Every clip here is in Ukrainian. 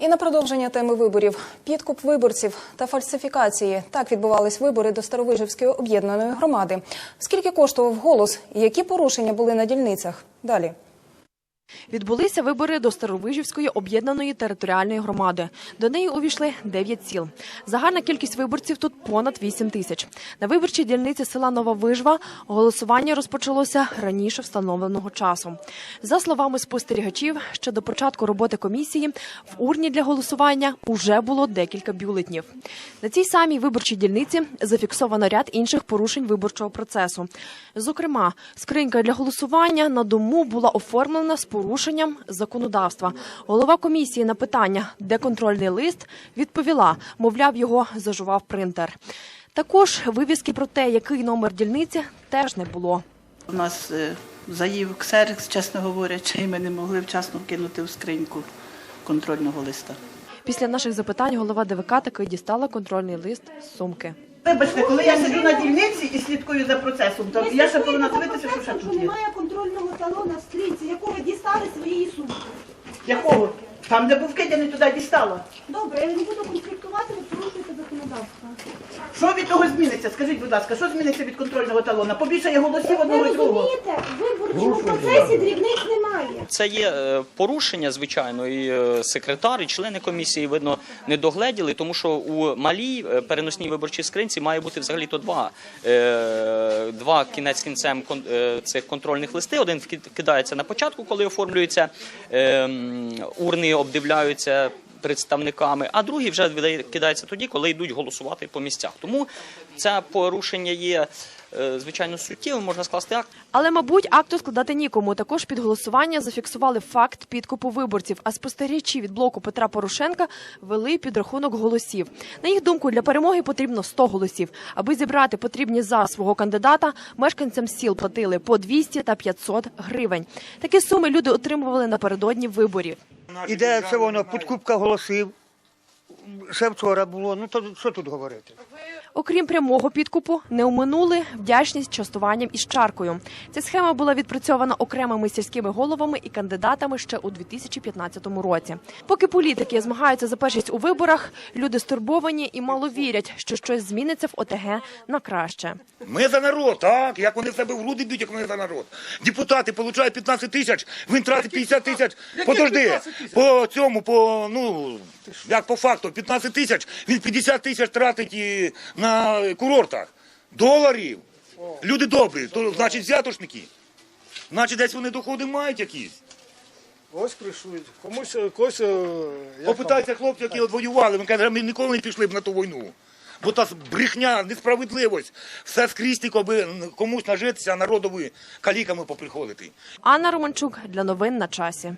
І на продовження теми виборів підкуп виборців та фальсифікації. Так відбувались вибори до Старовижівської об'єднаної громади. Скільки коштував голос і які порушення були на дільницях? Далі. Відбулися вибори до Старовижівської об'єднаної територіальної громади. До неї увійшли 9 сіл. Загальна кількість виборців тут понад 8 тисяч. На виборчій дільниці села Нова Вижва голосування розпочалося раніше встановленого часу. За словами спостерігачів, ще до початку роботи комісії в урні для голосування уже було декілька бюлетнів. На цій самій виборчій дільниці зафіксовано ряд інших порушень виборчого процесу. Зокрема, скринька для голосування на дому була оформлена з порушенням законодавства. Голова комісії на питання, де контрольний лист, відповіла, мовляв, його зажував принтер. Також вивіски про те, який номер дільниці, теж не було. У нас е, заїв ксерекс, чесно говорячи, і ми не могли вчасно кинути в скриньку контрольного листа. Після наших запитань голова ДВК таки дістала контрольний лист з сумки. Вибачте, коли я сиджу на дільниці і слідкую за процесом, то я ще повинна дивитися, що ще тут є. немає контрольного талона в скринці, яку ви дістали своєї сумки. Якого? Там, де був кидяний, туди дістала. Добре, я не буду конфліктувати. Що від того зміниться? Скажіть, будь ласка, що зміниться від контрольного талона? Побільше є голосів одного і другого. розумієте, в виборчому процесі дрібниць немає. Це є е, порушення, звичайно, і е, секретар, і члени комісії, видно, не догледіли, тому що у малій е, переносній виборчій скринці має бути взагалі то два, е, два кінець кінцем кон- е, цих контрольних листи. Один вки- кидається на початку, коли оформлюються е, м, урни, обдивляються представниками, а другий вже кидається тоді, коли йдуть голосувати по місцях. Тому це порушення є, е, звичайно, суттєвим, можна скласти акт. Але, мабуть, акту складати нікому. Також під голосування зафіксували факт підкупу виборців. А спостерігачі від блоку Петра Порошенка вели підрахунок голосів. На їх думку, для перемоги потрібно 100 голосів. Аби зібрати потрібні за свого кандидата, мешканцям сіл платили по 200 та 500 гривень. Такі суми люди отримували напередодні виборів. Іде це воно, підкупка голосів. Ще вчора було, ну то що тут говорити? Окрім прямого підкупу, не оминули вдячність частуванням із чаркою. Ця схема була відпрацьована окремими сільськими головами і кандидатами ще у 2015 році. Поки політики змагаються за першість у виборах, люди стурбовані і мало вірять, що щось зміниться в ОТГ на краще. Ми за народ, так? Як вони себе в груди б'ють, як ми за народ. Депутати получають 15 тисяч, він тратить 50 тисяч. Подожди, по цьому, по, ну, як по факту, 15 тисяч, він 50 тисяч тратить і на курортах. Доларів. Люди добрі, то значить взятошники. Значить, десь вони доходи мають якісь. Ось кришують. Комусь когось. е, як хлопців, які от воювали, він каже, ми ніколи не пішли б на ту війну. Бо та брехня, несправедливість, все скрізь тільки аби комусь нажитися, а народові каліками поприходити. Анна Романчук для новин на часі.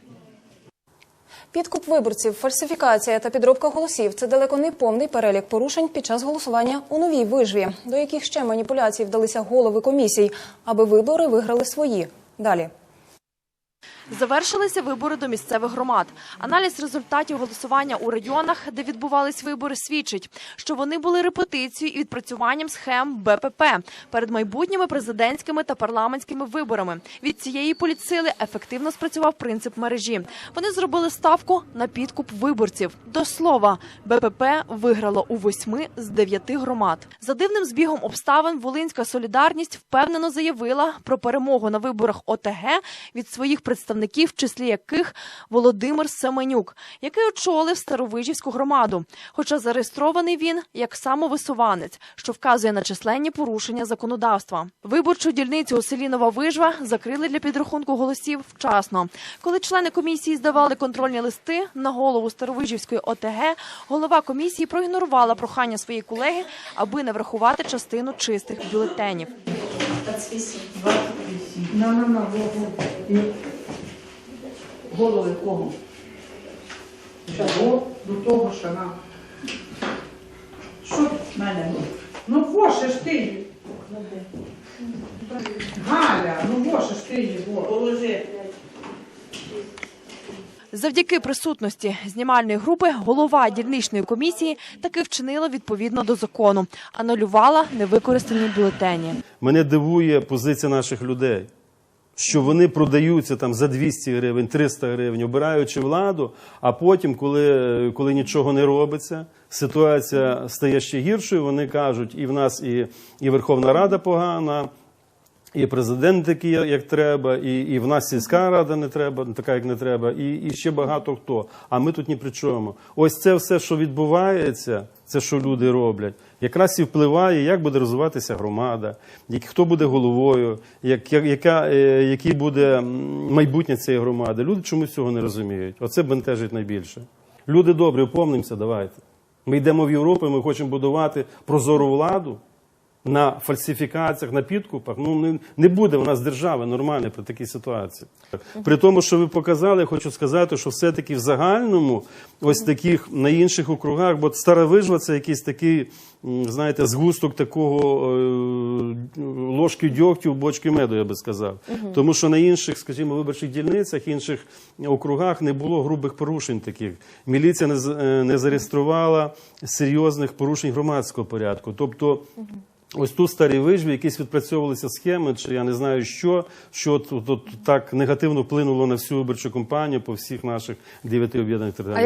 Підкуп виборців, фальсифікація та підробка голосів це далеко не повний перелік порушень під час голосування у новій вижві, до яких ще маніпуляцій вдалися голови комісій, аби вибори виграли свої. Далі. Завершилися вибори до місцевих громад. Аналіз результатів голосування у районах, де відбувались вибори, свідчить, що вони були репетицією і відпрацюванням схем БПП перед майбутніми президентськими та парламентськими виборами. Від цієї політсили ефективно спрацював принцип мережі. Вони зробили ставку на підкуп виборців. До слова, БПП виграло у восьми з дев'яти громад. За дивним збігом обставин Волинська солідарність впевнено заявила про перемогу на виборах ОТГ від своїх представників, в числі яких Володимир Семенюк, який очолив Старовижівську громаду. Хоча зареєстрований він як самовисуванець, що вказує на численні порушення законодавства. Виборчу дільницю у селі Нова Вижва закрили для підрахунку голосів вчасно. Коли члени комісії здавали контрольні листи на голову Старовижівської ОТГ, голова комісії проігнорувала прохання своєї колеги, аби не врахувати частину чистих бюлетенів. На, на, на, голову. Голови кого? Чого? До того, що на. Що в мене? Ну воше ж ти її. Галя, ну воше ж ти її. во. Положи. Завдяки присутності знімальної групи голова дільничної комісії таки вчинила відповідно до закону, анулювала невикористані бюлетені. Мене дивує позиція наших людей. Що вони продаються там за 200 гривень, 300 гривень, обираючи владу, а потім, коли, коли нічого не робиться, ситуація стає ще гіршою, вони кажуть, і в нас і, і Верховна Рада погана, і президент такий, як треба, і, і в нас сільська рада не треба, така як не треба, і, і ще багато хто. А ми тут ні при чому. Ось це все, що відбувається, це що люди роблять, якраз і впливає, як буде розвиватися громада, як, хто буде головою, як, як, яка, е, який буде майбутнє цієї громади. Люди чомусь цього не розуміють. Оце бентежить найбільше. Люди добрі, опомнимося, давайте. Ми йдемо в Європу, ми хочемо будувати прозору владу на фальсифікаціях, на підкупах. Ну не, не буде у нас держави нормальної при такій ситуації. При тому, що ви показали, я хочу сказати, що все-таки в загальному, ось таких на інших округах, бо стара вижва це якийсь такий, знаєте, згусток такого е, ложки дьогтю бочки меду, я би сказав. Тому що на інших, скажімо, виборчих дільницях, інших округах не було грубих порушень таких. Міліція не, е, не зареєструвала серйозних порушень громадського порядку. Тобто. Ось тут старі вижві якісь відпрацьовувалися схеми, чи я не знаю що, що тут, так негативно вплинуло на всю виборчу кампанію по всіх наших дев'яти об'єднаних яка